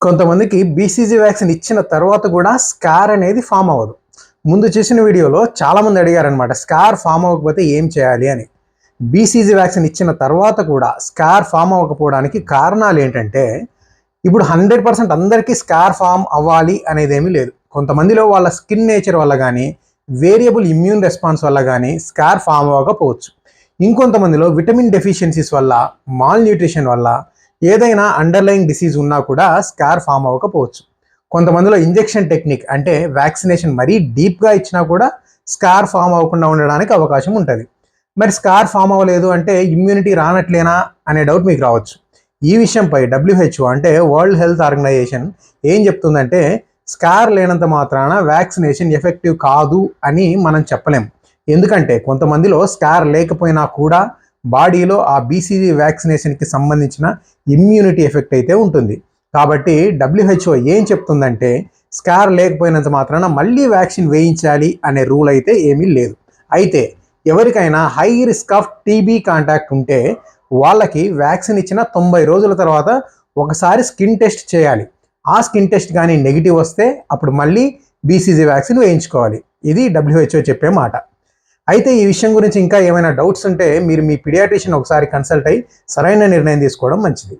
కొంతమందికి BCG vaccine ఇచ్చిన తర్వాత కూడా స్కార్ అనేది ఫామ్ అవ్వదు. ముందు చేసిన వీడియోలో చాలామంది అడిగారనమాట స్కార్ ఫామ్ అవ్వకపోతే ఏం చేయాలి? అని. బీసీజీ వ్యాక్సిన్ ఇచ్చిన తర్వాత కూడా స్కార్ ఫామ్ అవ్వకపోవడానికి కారణాలు ఏంటంటే ఇప్పుడు హండ్రెడ్ పర్సెంట్ అందరికీ స్కార్ ఫామ్ అవ్వాలి అనేది ఏమీ లేదు. కొంతమందిలో వాళ్ళ స్కిన్ నేచర్ వల్ల కానీ వేరియబుల్ ఇమ్యూన్ రెస్పాన్స్ వల్ల కానీ స్కార్ ఫామ్ అవ్వకపోవచ్చు. ఇంకొంతమందిలో విటమిన్ డెఫిషియన్సీస్ వల్ల మాల్ న్యూట్రిషన్ వల్ల ఏదైనా అండర్లయింగ్ డిసీజ్ ఉన్నా కూడా స్కార్ ఫామ్ అవ్వకపోవచ్చు. కొంతమందిలో ఇంజెక్షన్ టెక్నిక్ అంటే వ్యాక్సినేషన్ మరీ డీప్గా ఇచ్చినా కూడా స్కార్ ఫామ్ అవ్వకుండా ఉండడానికి అవకాశం ఉంటుంది. మరి స్కార్ ఫామ్ అవ్వలేదు అంటే ఇమ్యూనిటీ రానట్లేనా అనే డౌట్ మీకు రావచ్చు. ఈ విషయంపై డబ్ల్యూహెచ్ఓ అంటే వరల్డ్ హెల్త్ ఆర్గనైజేషన్ ఏం చెప్తుందంటే స్కార్ లేనంత మాత్రాన వ్యాక్సినేషన్ ఎఫెక్టివ్ కాదు అని మనం చెప్పలేం. ఎందుకంటే కొంతమందిలో స్కార్ లేకపోయినా కూడా బాడీలో ఆ బీసీజీ వ్యాక్సినేషన్కి సంబంధించిన ఇమ్యూనిటీ ఎఫెక్ట్ అయితే ఉంటుంది. కాబట్టి డబ్ల్యూహెచ్ఓ ఏం చెప్తుందంటే స్కార్ లేకపోయినంత మాత్రాన మళ్ళీ వ్యాక్సిన్ వేయించాలి అనే రూల్ అయితే ఏమీ లేదు. అయితే ఎవరికైనా high risk of TB contact ఉంటే వాళ్ళకి వ్యాక్సిన్ ఇచ్చిన తొంభై రోజుల తర్వాత ఒకసారి స్కిన్ టెస్ట్ చేయాలి. ఆ స్కిన్ టెస్ట్ కానీ నెగిటివ్ వస్తే అప్పుడు మళ్ళీ బీసీజీ వ్యాక్సిన్ వేయించుకోవాలి. ఇది డబ్ల్యూహెచ్ఓ చెప్పే మాట. అయితే ఈ విషయం గురించి ఇంకా ఏమైనా డౌట్స్ ఉంటే మీరు మీ పిడియాట్రిషియన్ ఒకసారి కన్సల్ట్ అయ్యి సరైన నిర్ణయం తీసుకోవడం మంచిది.